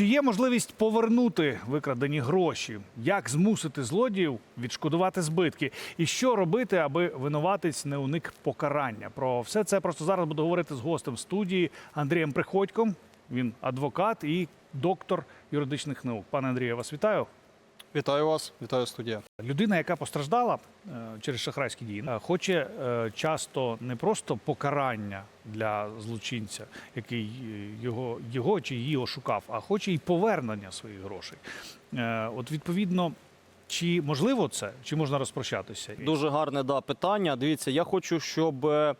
Чи є можливість повернути викрадені гроші? Як змусити злодіїв відшкодувати збитки? І що робити, аби винуватець не уник покарання? Про все це просто зараз буду говорити з гостем студії Андрієм Приходьком. Він адвокат і доктор юридичних наук. Пане Андрію, я вас вітаю. Вітаю вас, вітаю студія. Людина, яка постраждала е, через шахрайські дії, е, хоче е, часто не просто покарання для злочинця, який його, його чи її ошукав, а хоче і повернення своїх грошей. От відповідно, чи можливо це, чи можна розпрощатися? Дуже гарне да, питання. Дивіться, я хочу, щоб е,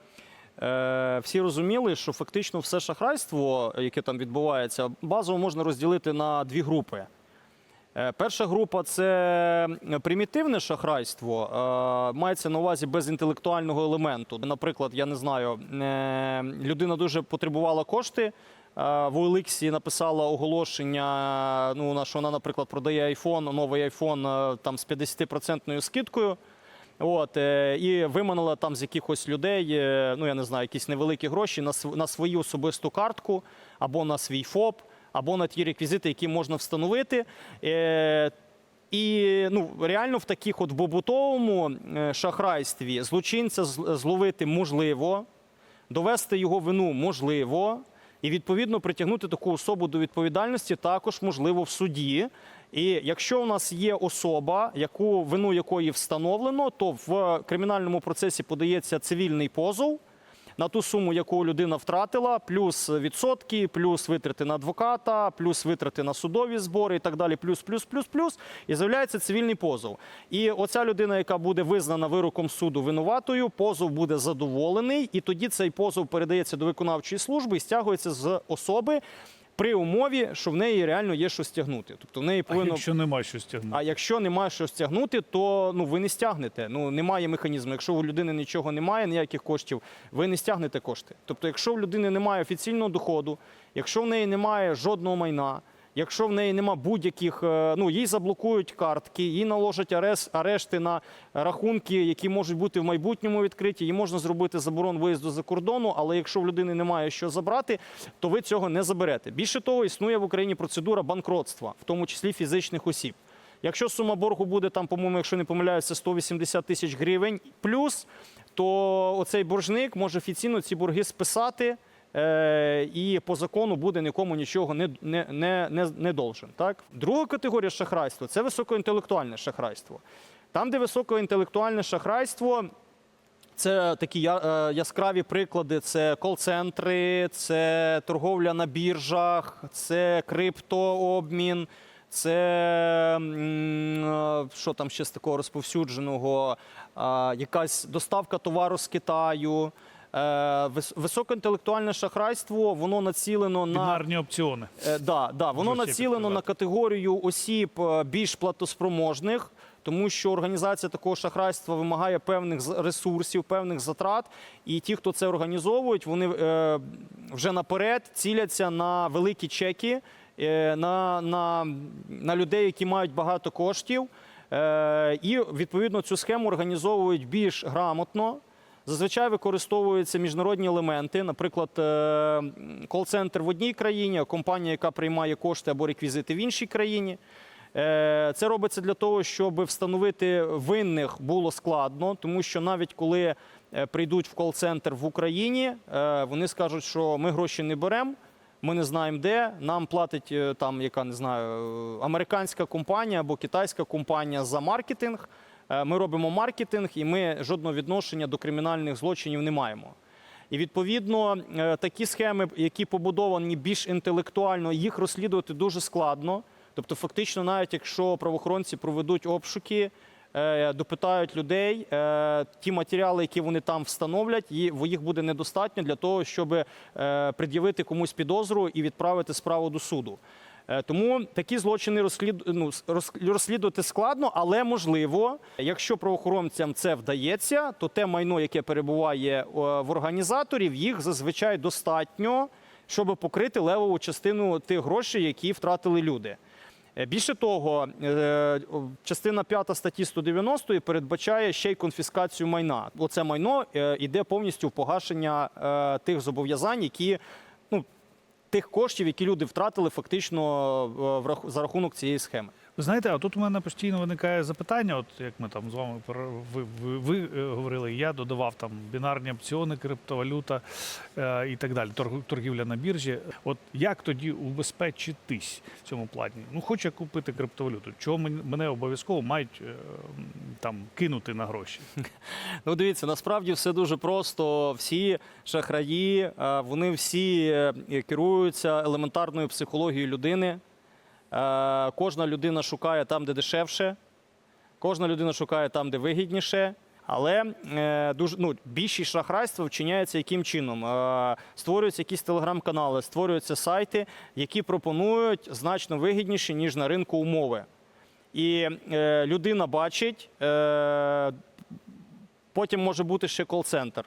всі розуміли, що фактично все шахрайство, яке там відбувається, базово можна розділити на дві групи. Е, Перша група це примітивне шахрайство, е, мається на увазі без інтелектуального елементу. Наприклад, я не знаю, е, людина дуже потребувала кошти. е, В OLX написала оголошення, ну, на що вона, наприклад, продає iPhone, новий е, там з 50% скидкою. От, е, і виманила там з якихось людей, е, ну я не знаю, якісь невеликі гроші на свою особисту картку або на свій ФОП, або на ті реквізити, які можна встановити. Е, і ну, реально в таких от побутовому е, шахрайстві злочинця зловити можливо, довести його вину можливо, і відповідно притягнути таку особу до відповідальності також можливо в суді. І якщо у нас є особа, яку вину якої встановлено, то в кримінальному процесі подається цивільний позов на ту суму, яку людина втратила, плюс відсотки, плюс витрати на адвоката, плюс витрати на судові збори і так далі, плюс, плюс, плюс, плюс, і з'являється цивільний позов. І оця людина, яка буде визнана вироком суду винуватою, позов буде задоволений, і тоді цей позов передається до виконавчої служби і стягується з особи. При умові, що в неї реально є що стягнути. Тобто в неї А повинно якщо немає що стягнути? а якщо немає що стягнути, то ну ви не стягнете. Ну немає механізму. Якщо у людини нічого немає, ніяких коштів, ви не стягнете кошти. Тобто, якщо в людини немає офіційного доходу, якщо в неї немає жодного майна, якщо в неї немає будь-яких, е, ну їй заблокують картки, їй наложать арест, арешти на рахунки, які можуть бути в майбутньому відкриті, їй можна зробити заборон виїзду за кордону, але якщо в людини немає що забрати, то ви цього не заберете. Більше того, існує в Україні процедура банкротства, в тому числі фізичних осіб. Якщо сума боргу буде там, по-моєму, якщо не помиляюся, 180 тисяч гривень плюс, то оцей боржник може офіційно ці борги списати. Е, І по закону буде нікому нічого не, не, не, не, не должен. Так? Друга категорія шахрайства це високоінтелектуальне шахрайство. Там, де високоінтелектуальне шахрайство, це такі е, яскраві приклади: це кол-центри, це торговля на біржах, це криптообмін, це е, що там ще з такого розповсюдженого, якась доставка товару з Китаю. Е, вис- Високоінтелектуальне шахрайство, воно націлено на Бінарні опціони. Е, да, да, воно Можу націлено на категорію осіб е, більш платоспроможних, тому що організація такого шахрайства вимагає певних ресурсів, певних затрат. І ті, хто це організовують, вони вже наперед ціляться на великі чеки, на, на, на людей, які мають багато коштів. І відповідно цю схему організовують більш грамотно. Зазвичай використовуються міжнародні елементи, наприклад, е, кол-центр в одній країні, а компанія, яка приймає кошти або реквізити в іншій країні. Е, Це робиться для того, щоб встановити винних було складно, тому що навіть коли е, прийдуть в кол-центр в Україні, вони скажуть, що ми гроші не беремо. Ми не знаємо де. Нам платить там, яка не знаю, американська компанія або китайська компанія за маркетинг. Е, Ми робимо маркетинг, і ми жодного відношення до кримінальних злочинів не маємо. І відповідно е, такі схеми, які побудовані більш інтелектуально, їх розслідувати дуже складно. Тобто, фактично, навіть якщо правоохоронці проведуть обшуки, е, допитають людей, ті матеріали, які вони там встановлять, їх буде недостатньо для того, щоб пред'явити комусь підозру і відправити справу до суду. Е, Тому такі злочини розслід... ну, розслідувати складно, але можливо, якщо правоохоронцям це вдається, то те майно, яке перебуває е, в організаторів, їх зазвичай достатньо, щоб покрити левову частину тих грошей, які втратили люди. Е, Більше того, частина 5 статті 190 передбачає ще й конфіскацію майна. Оце майно йде повністю в погашення тих зобов'язань, які тих коштів, які люди втратили фактично е, за рахунок цієї схеми. Ви знаєте, а тут у мене постійно виникає запитання, от як ми там з вами ви, ви, ви е, говорили, я додавав там бінарні опціони, криптовалюта е, і так далі, торг- торгівля на біржі. От як тоді убезпечитись в цьому плані? Ну, хочу я купити криптовалюту. Чого мене обов'язково мають е, там кинути на гроші? Ну, дивіться, насправді все дуже просто. Всі шахраї, е, вони всі е, керуються елементарною психологією людини. Е, Кожна людина шукає там, де дешевше, кожна людина шукає там, де вигідніше. Але е, дуже ну, більшість шахрайства вчиняється яким чином? Е, створюються якісь телеграм-канали, створюються сайти, які пропонують значно вигідніші, ніж на ринку умови. І людина бачить, Потім може бути ще кол-центр,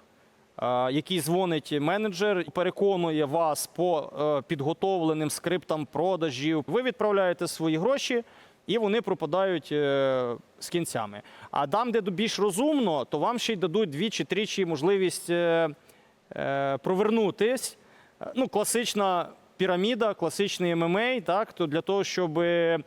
який дзвонить менеджер, переконує вас по е, підготовленим скриптам продажів. Ви відправляєте свої гроші, і вони пропадають е, з кінцями. А там, де більш розумно, то вам ще й дадуть дві чи тричі можливість е, е, провернутись. Е, Ну, класична піраміда, класичний ММА, так, то для того, щоб е,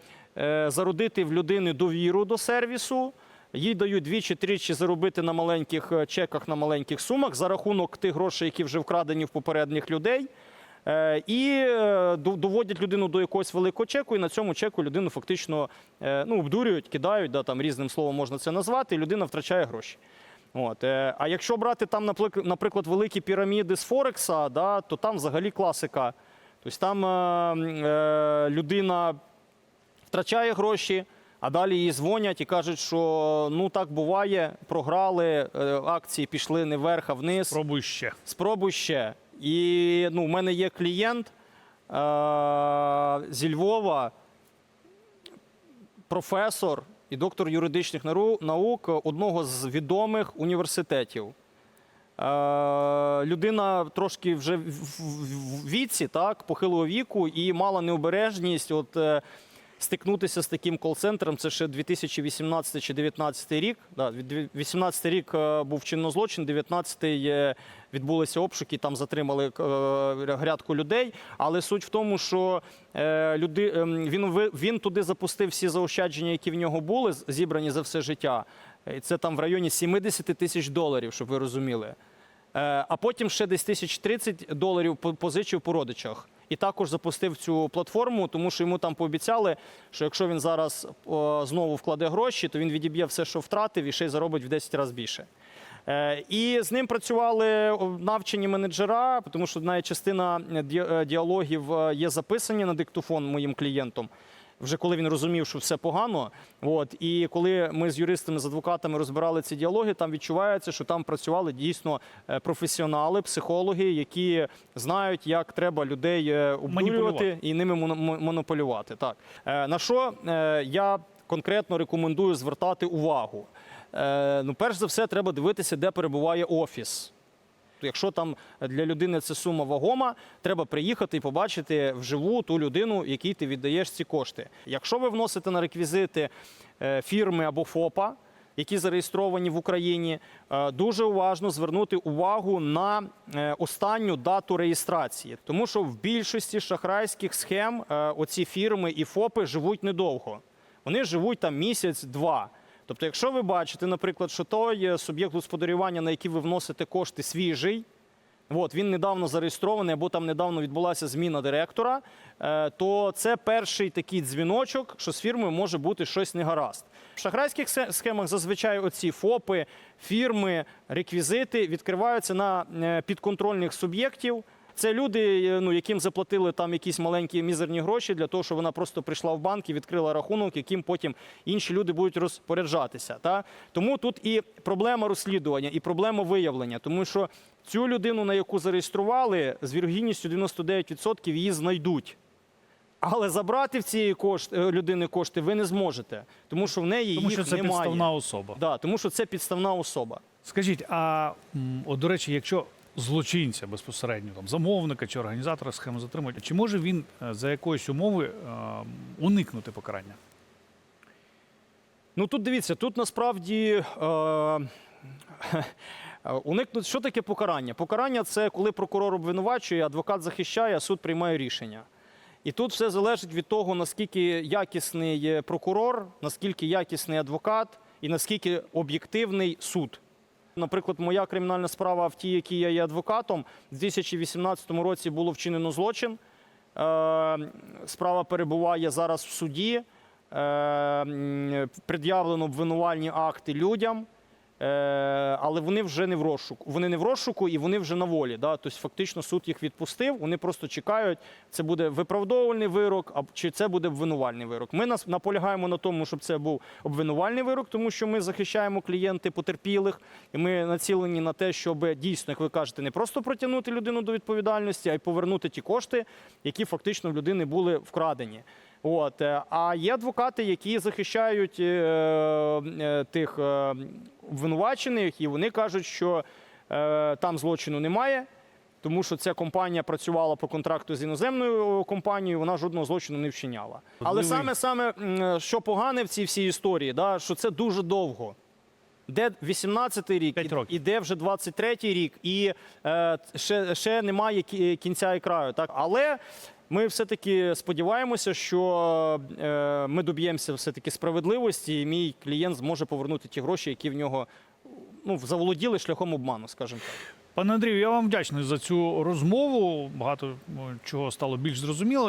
зародити в людини довіру до сервісу, їй дають двічі тричі заробити на маленьких е, чеках, на маленьких сумах за рахунок тих грошей, які вже вкрадені в попередніх людей. Е, І е, доводять людину до якогось великого чеку, і на цьому чеку людину фактично ну, обдурюють, кидають, да, там різним словом можна це назвати, і людина втрачає гроші. От. А якщо брати там, наприклад, великі піраміди з Форекса, да, то там взагалі класика. Тобто там е, е, людина втрачає гроші, а далі їй дзвонять і кажуть, що ну так буває, програли, е, акції пішли не вверх, а вниз. Спробуй ще. Спробуй ще. І ну, у мене є клієнт е- зі Львова, професор і доктор юридичних наук одного з відомих університетів. Е, людина трошки вже в- в в віці, так, похилого віку, і мала необережність от, е, стикнутися з таким кол-центром. Це ще 2018 чи 2019 рік. Да, 2018 рік е, був чинно злочин, 19-й е, відбулися обшуки, там затримали е, грядку людей. Але суть в тому, що люди, ем, він, він туди запустив всі заощадження, які в нього були, зібрані за все життя. І Це там в районі 70 тисяч доларів, щоб ви розуміли. А потім ще десь 1030 доларів по- позичив по родичах. І також запустив цю платформу, тому що йому там пообіцяли, що якщо він зараз знову вкладе гроші, то він відіб'є все, що втратив, і ще й заробить в 10 разів більше. Е, І з ним працювали навчені менеджера, тому що навіть частина е, е, діалогів є записані на диктофон моїм клієнтом. Вже коли він розумів, що все погано. От і коли ми з юристами, з адвокатами розбирали ці діалоги, там відчувається, що там працювали дійсно е, професіонали, психологи, які знають, як треба людей е, обдурювати і ними моно- монополювати. Так Е, на що я конкретно рекомендую звертати увагу. Ну, перш за все, треба дивитися, де перебуває офіс. Якщо там для людини це сума вагома, треба приїхати і побачити вживу ту людину, якій ти віддаєш ці кошти. Якщо ви вносите на реквізити е, фірми або ФОПа, які зареєстровані в Україні, е, дуже уважно звернути увагу на е, останню дату реєстрації, тому що в більшості шахрайських схем оці фірми і ФОПи живуть недовго. Вони живуть там місяць-два. Тобто, якщо ви бачите, наприклад, що той е, суб'єкт господарювання, на який ви вносите кошти, свіжий, от, він недавно зареєстрований або там недавно відбулася зміна директора, е, то це перший такий дзвіночок, що з фірмою може бути щось негаразд. В шахрайських схемах зазвичай оці ФОПи, фірми, реквізити відкриваються на е, підконтрольних суб'єктів. Це люди, е, ну, яким заплатили там якісь маленькі мізерні гроші для того, щоб вона просто прийшла в банк і відкрила рахунок, яким потім інші люди будуть розпоряджатися. Та? Тому тут і проблема розслідування, і проблема виявлення, тому що цю людину, на яку зареєстрували, з вірогідністю 99% її знайдуть. Але забрати в цієї кошт, е, людини кошти ви не зможете, тому що в неї Тому їх що це немає. підставна особа. Да, тому що це підставна особа. Скажіть, а от, до речі, якщо злочинця безпосередньо там замовника чи організатора схеми затримують, чи може він е, за якоїсь умови е, уникнути покарання? Ну тут дивіться, тут насправді Е, Уникнути, що таке покарання? Покарання це коли прокурор обвинувачує, адвокат захищає, а суд приймає рішення. І тут все залежить від того, наскільки якісний є прокурор, наскільки якісний адвокат і наскільки об'єктивний суд. Наприклад, моя кримінальна справа в тій, якій я є адвокатом, в 2018 році було вчинено злочин. Е, Справа перебуває зараз в суді. Е, Пред'явлено обвинувальні акти людям. Е, але вони вже не в розшуку. Вони не в розшуку і вони вже на волі. Да? Тобто, фактично, суд їх відпустив. Вони просто чекають, це буде виправдовувальний вирок, а чи це буде обвинувальний вирок. Ми нас наполягаємо на тому, щоб це був обвинувальний вирок, тому що ми захищаємо клієнти потерпілих, і ми націлені на те, щоб дійсно, як ви кажете, не просто притягнути людину до відповідальності, а й повернути ті кошти, які фактично в людини були вкрадені. От. е, А є адвокати, які захищають е, е, тих обвинувачених, і вони кажуть, що е, там злочину немає, тому що ця компанія працювала по контракту з іноземною компанією, вона жодного злочину не вчиняла. Але саме, саме що погане в цій всій історії, да, що це дуже довго. Де 18-й рік, і- іде вже 23-й рік, і е, ще, ще немає кінця і краю. Так? Але ми все-таки сподіваємося, що е, ми доб'ємося все-таки справедливості, і мій клієнт зможе повернути ті гроші, які в нього ну, заволоділи шляхом обману, скажімо так. Пане Андрію, я вам вдячний за цю розмову. Багато ну, чого стало більш зрозуміло.